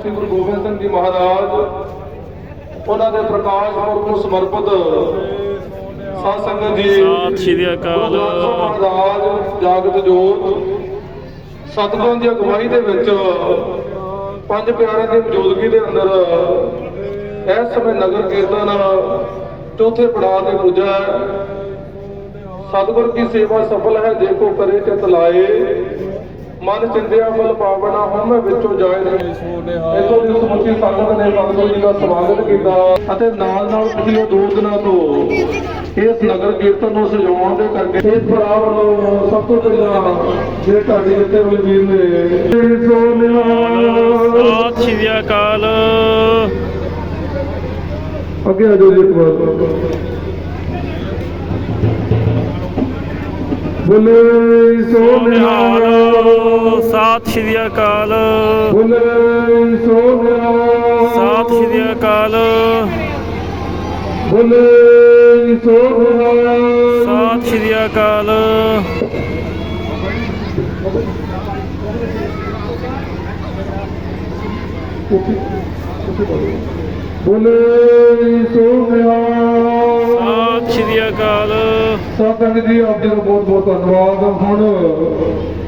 ਸ੍ਰੀ ਗੁਰੂ ਗੋਬਿੰਦ ਸਿੰਘ ਜੀ ਮਹਾਰਾਜ ਉਹਨਾਂ ਦੇ ਪ੍ਰਕਾਸ਼ ਪੁਰਬ ਨੂੰ ਸਮਰਪਿਤ ਸਾਧ ਸੰਗਤ ਜੀ ਸਤਿ ਸ਼੍ਰੀ ਅਕਾਲ। ਮਹਾਰਾਜ ਜਾਗਤ ਜੋਤ ਸਤਿਗੁਰਾਂ ਦੀ ਅਗਵਾਈ ਦੇ ਵਿੱਚ ਪੰਜ ਪਿਆਰਿਆਂ ਦੀ ਮੌਜੂਦਗੀ ਦੇ ਅੰਦਰ ਇਸ ਸਮੇਂ ਨਗਰ ਕੀਰਤਨ ਚੌਥੇ ਪੜਾਅ ਤੇ ਪੁੱਜਾ ਹੈ ਸਤਿਗੁਰ ਕੀ ਸੇਵਾ ਸਫਲ ਹੈ ਜੇ ਕੋ ਕਰੇ ਚਿਤ ਲਾਏ ਮਨ ਚਿੰਦਿਆ ਫਲ ਪਾਵਣਾ ਹਮ ਵਿੱਚੋਂ ਜਾਏ ਨਹੀਂ। ਇਥੋਂ ਦੀ ਸਮੁੱਚੀ ਸੰਗਤ ਨੇ ਸਤਿਗੁਰੂ ਜੀ ਦਾ ਸਵਾਗਤ ਕੀਤਾ। ਅਤੇ ਨਾਲ ਨਾਲ ਪਿਛਲੇ ਦੋ ਦਿਨਾਂ ਤੋਂ ਇਸ ਨਗਰ ਕੀਰਤਨ ਨੂੰ ਸਜਾਉਣ ਦੇ ਕਰਕੇ ਇਸ ਪੜਾਅ ਵੱਲੋਂ ਸਭ ਤੋਂ ਪਹਿਲਾਂ ਜੇ ਤੁਹਾਡੇ ਜਿੱਤੇ ਬਲਵੀਰ ਨੇ ਸੋਨਿਆ ਸਤਿ ਸ਼੍ਰੀ ਅਕਾਲ। ਅੱਗੇ ਆ ਜਾਓ ਜੀ ਇੱਕ ਵਾਰ। ਬੋਲੇ ਸੋਨਿਆ ਸਤਿ ਸ਼੍ਰੀ ਅਕਾਲ। ਬੋਲੇ ਸੋਨਿਆ ਸਤਿ ਸ਼੍ਰੀ ਅਕਾਲ। ਬੋਲੇ ਸੋਨਿਆ ਸਤਿ ਸ਼੍ਰੀ ਅਕਾਲ। ਬੋਲੇ ਸੋਨਿਆ ਸਤਿ ਸ਼੍ਰੀ ਅਕਾਲ। ਸਤਿ ਸੰਗਤ ਜੀ ਆਪ ਜੀ ਦਾ ਬਹੁਤ ਬਹੁਤ ਧੰਨਵਾਦ। ਹੁਣ